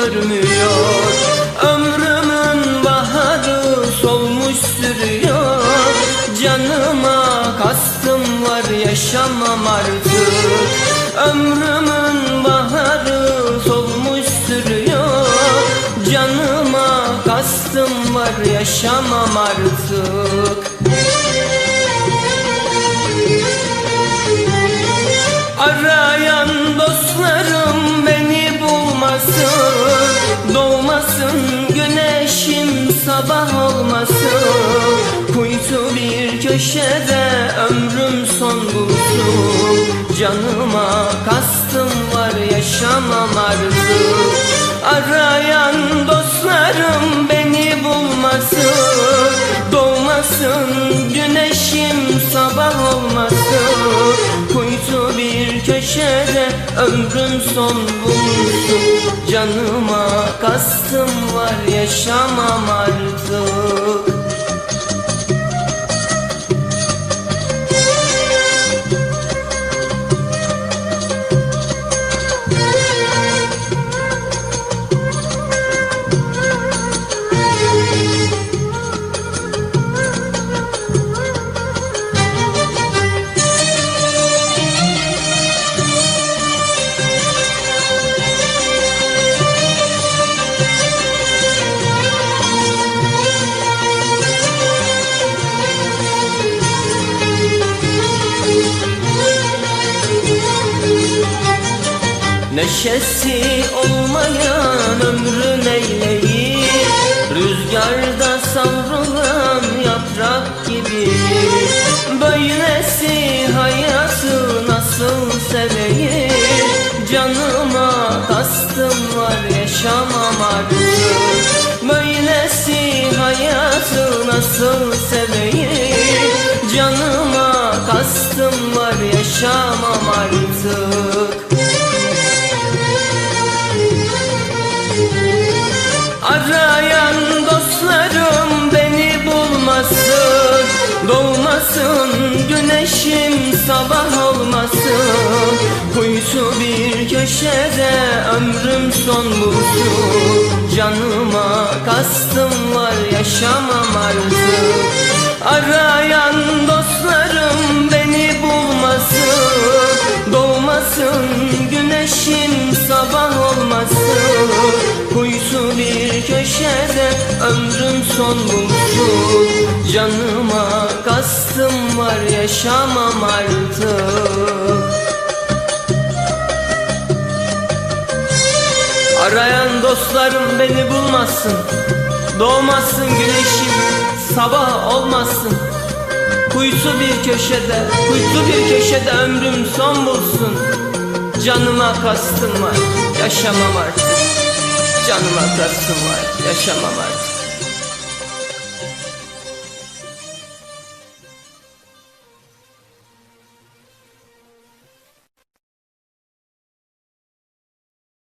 görmüyor. Ömrümün baharı solmuş sürüyor. Canıma kastım var yaşamam artık. Ömrümün baharı solmuş sürüyor. Canıma kastım var yaşamam artık. Arayan olmasın. Kuytu bir köşede ömrüm son bulsun. Canıma kastım var yaşamam artık Arayan dostlarım beni bulmasın. Doğmasın güneşim sabah olmasın ömrüm son bulsun. Canıma kastım var yaşamam artık Neşesi olmayan ömrün eyleyi Rüzgarda savrulan yaprak gibi. Böylesi hayatı nasıl seveyim? Canıma kastım var yaşamam artık. Böylesi hayatı nasıl seveyim? Canıma kastım var yaşamam Arayan dostlarım beni bulmasın Doğmasın güneşim sabah olmasın. Kuytu bir köşede ömrüm son bulsun. Canıma kastım var yaşamam artık Arayan dostlarım beni bulmasın Doğmasın güneşim sabah olmasın. Kuytu köşede ömrüm son bulsun Canıma kastım var yaşamam artık. Arayan dostlarım beni bulmasın. Doğmasın güneşim sabah olmasın. Kuytu bir köşede, kuytu bir köşede ömrüm son bulsun. Canıma kastım var, yaşamam artık Canıma kastım var, yaşamam artık